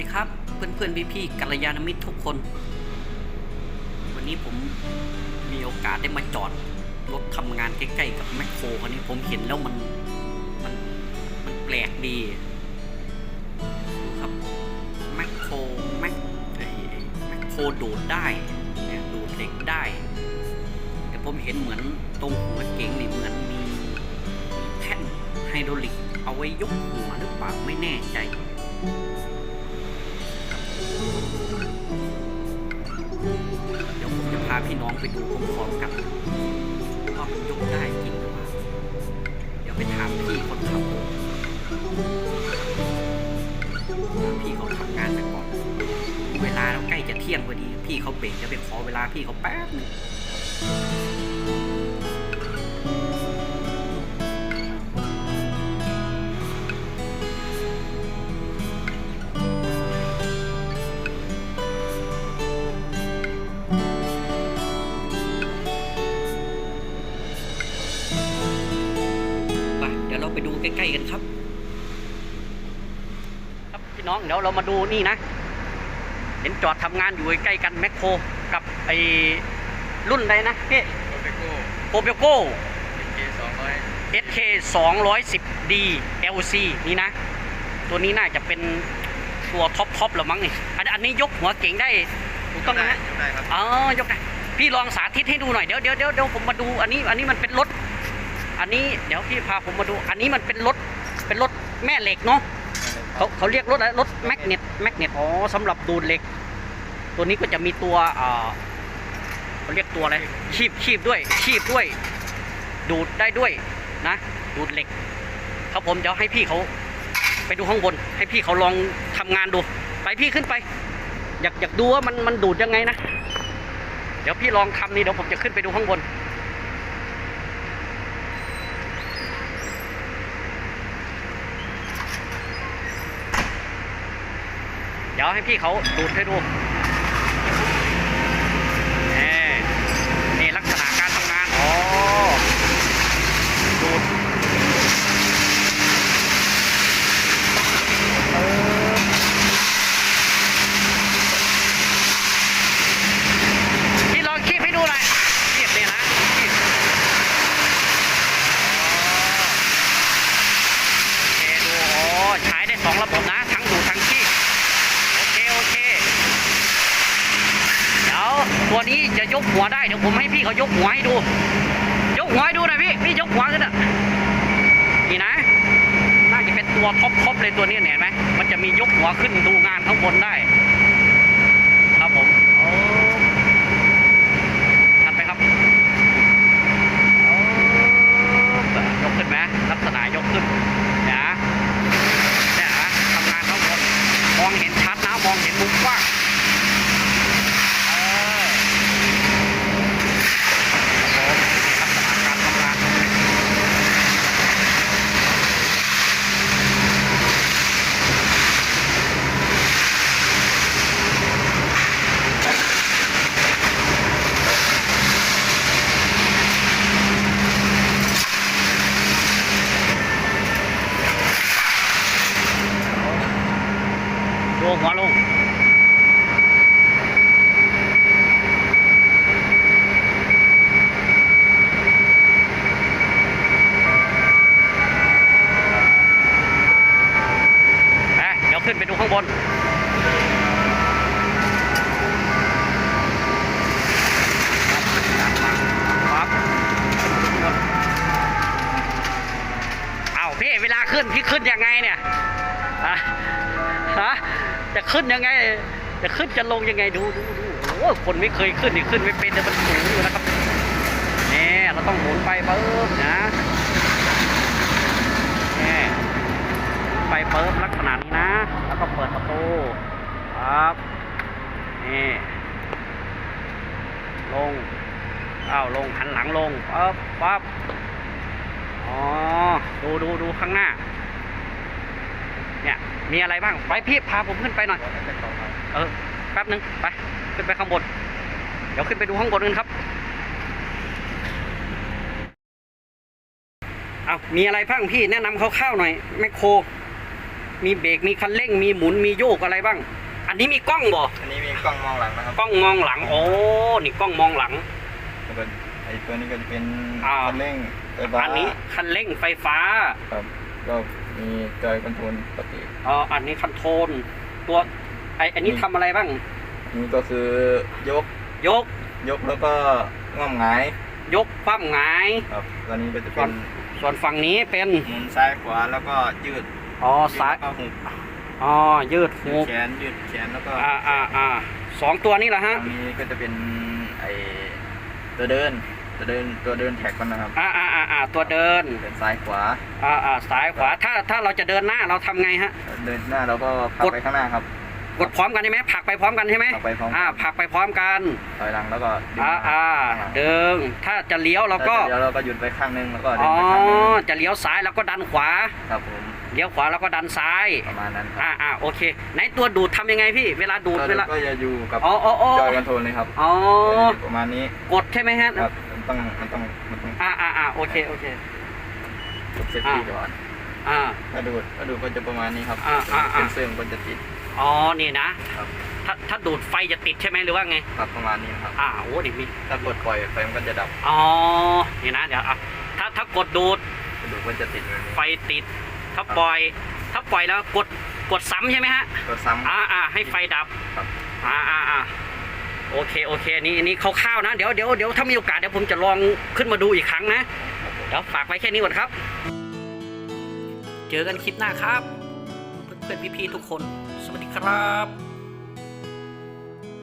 ดีครับ เพื่อนเพื่อนพี่พี่ๆกัลยาณมิตรทุกคน วันนี้ผมมีโอกาสได้มาจอดรถทำงานใกล้ๆกับแมคโครคันนี้ผมเห็นแล้วมันมันมันแปลกดีดูครับแมคโครแมคไอแมคโครดูดได้เนี่ยดูดเหล็กได้ แต่ผมเห็นเหมือนตรงหัวเก๋งนี่เหมือนมีแท่นไฮดรอลิกเอาไว้ยกหัวหรือเปล่าไม่แน่ใจ เดี๋ยวผมจะพาพี่น้องไปดูพร้อมๆกันว่ามันยกได้จริงหรือเปล่าเดี๋ยวไปถามพี่คนขับพี่เขาทำงานไปก่อน เวลาเราใกล้จะเที่ยงพอดี พี่เขาเบรกจะไปขอเวลาพี่เขาแป๊บหนึง ใกล้ๆกันครับ ครับพี่น้องเดี๋ยวเรามาดูนี่นะ เห็นจอดทำงานอยู่ใกล้ๆกันแมคโครกับไอ้รุ่นใดนะพี่โรเบโก้โปเปโก้เคสองร้อย SK 210D LC นี่นะ ตัวนี้น่าจะเป็นตัวท็อปท็อปหรือมั้งนี่อันอันนี้ยกหัวเก่งได้ถูกต้องไหมฮะได้ครับอ๋อยกได้พี่ลองสาธิตให้ดูหน่อยเดี๋ยวเดี๋ยวเดี๋ยวเดี๋ยวผมมาดูอันนี้อันนี้มันเป็นรถ อันนี้เดี๋ยวพี่พาผมมาดู อันนี้มันเป็นรถเป็นรถแม่เหล็กเนาะเขาเขาเรียกรถอะไรรถแมกเนตแมกเนตอ๋อสำหรับดูดเหล็ก ตัวนี้ก็จะมีตัวอ่าเขาเรียกตัวอะไรคีบคีบด้วยคีบด้วย ดูดได้ด้วยนะ ดูดเหล็ก ครับผมเดี๋ยวให้พี่เขาไปดูข้างบน ให้พี่เขาลองทำงานดู ไปพี่ขึ้นไป อยากอยากดูว่ามันมันดูดยังไงนะ เดี๋ยวพี่ลองทำนี่เดี๋ยวผมจะขึ้นไปดูข้างบน ดี๋ยวให้พี่เขาดูดให้ดูนี่นี่ลักษณะการทำงานอ๋อดูดเออพี่ลองคีบให้ดูหน่อยคีบเนี่ยนะคีบโอเคดูอ๋อใช้ได้สองระบบนะ ทั้งดูดทั้งคีบ โอเค โอเค เดี๋ยวตัวนี้จะย กหัวได้เดี๋ยวผมให้พี่เขายกหัวให้ดู ยกหัวให้ดูหน่อยพี่พี่ยกหัวขึ้นอะนี่นะน่าจะเป็นตัวท็อปท็อปเลยตัวนี้เนี่ยเห็นไหมมันจะมียกหัวขึ้นดูงานข้างบนได้ ครับผมโอ้ทันไปครับโอ้ยกขึ้นไหมลักษณะยกขึ้นนะเนี่ยนะทำงานข้างบน มองเห็นชัดนะ มองเห็นมุมกว้างเออครับผมลักษณะการทำงานตรงนี้ดูหัวลง ไปเดี๋ยวขึ้นไปดูข้างบน ครับเอา พี่เวลาขึ้นพี่ขึ้นยังไงเนี่ยฮะฮะจะขึ้นยังไง จะขึ้นจะลงยังไงดูดูดูโอ้คนไม่เคยขึ้นนี่ขึ้นไม่เป็นแต่มันสูงอยู่นะครับนี่เราต้องหมุนไปปึ๊บนะนี่ไปเปิดลักษณะนี้นะ แล้วก็เปิดประตูครับนี่ลงอ้าวลงหันหลังลงปั๊บปั๊บ ดูดูดูข้างหน้า เนี่ย มีอะไรบ้าง ไปพี่พาผมขึ้นไปหน่อย เออ แป๊บนึง ไป ขึ้นไปข้างบน เดี๋ยวขึ้นไปดูข้างบนกันครับ เอามีอะไรบ้างพี่แนะนำคร่าวๆหน่อยแมคโคร มีเบรก มีคันเร่ง มีหมุน มีโยกอะไรบ้าง อันนี้มีกล้องบ่อันนี้มีกล้องมองหลังนะครับ กล้องมองหลัง โอ้ นี่กล้องมองหลังแล้วก็ไอ้ตัวนี้ก็จะเป็นอ่าคันเร่ง ไฟฟ้า อันนี้คันเร่งไฟฟ้าครับ ก็มีจอยคอนโทรลปกติ อ๋ออันนี้คอนโทรลตัวไออันนี้ทำอะไรบ้าง นี่ก็คือยกยกยกแล้วก็ง่อมหงายยกคว่ำหงาย ครับตัวนี้ก็จะส่เป็วนนส่วนฝั่งนี้เป็นหมุนซ้ายขวาแล้วก็ยืดอ๋อซ้ายยืดแล้วก็หุบอ๋อยืดยืหูดแขนยืดแขนแล้วก็อ่าอ่าอ่าสองตัวนี้แหละตฮะรงนี้ก็จะเป็นไอตัวเดิน ตัวเดินตัวเดินแท็กมันนะครับอ่าอ่าอ่าอ่าตัวเดินเป็นซ้ายขวาอ่าอ่าซ้ายขวาถ้าถ้าเราจะเดินหน้าเราทำไงฮะ เดินหน้าเราก็พักกด ไปข้างหน้าครับ กดพร้อมกันใช่ไหมผลักไปพร้อมกันใช่ไหมผลักไปพร้อมกันอ่าผลักไปพร้อมกันถอยหลังแล้วก็ดึงอ่ามาอ่าเดินถ้าจะเลี้ยวเราก็เดี๋ยวเราก็หยุดไปข้างนึงแล้วก็เดิอ๋นอไปข้างนึงจะเลี้ยวซ้ายแล้วก็ดันขวาครับผมเลี้ยวขวาแล้วก็ดันซ้ายประมาณนั้นคอ่ารับอ่าโอเคไหนตัวดูดทำยังไงพี่เวลาดูดเวลา ก็จะอยู่กับอ๋ออ๋ออ๋อ จอยคอนโทรลเลยครับอ๋อ ประมาณนี้ กดใช่ไหมฮะครับมัน ต้องมันต้องมันต้องอ่าอ่าอ่าโอเคโอเคกดเซฟตี้ก่อนอ่า ถ้าดูดถ้าดูดก็จะประมาณนี้ครับอ่าอ่าอ่าเป็นเสื่อมก็จะติดอ๋อนี่นะ ครับถ้าถ้าดูดไฟจะติดใช่ไหมหรือว่าไง ครับประมาณนี้นะครับ อ่าโอ้ดิมีถ้ากดปล่อยไฟมันก็จะดับอ๋อนี่นะเดี๋ยวอะถ้าถ้ากดดูดถ้าดูดก็จะติดแบบนี้ไฟติด ถ้าปล่อย ถ้าปล่อยแล้วกดกดซ้ำใช่ไหมฮะกดซ้ำ อ่าอ่าให้ไฟดับครับ อ่าอ่าอ่า โอเคโอเคอันนี่อันนี้คร่าวๆนะ เดี๋ยวเดี๋ยวเดี๋ยวถ้ามีโอกาสเดี๋ยวผมจะลองขึ้นมาดูอีกครั้งนะ เดี๋ยวฝากไว้แค่นี้ก่อนครับ เจอกันคลิปหน้าครับ เพื่อนๆพี่ๆทุกคน สวัสดีครับ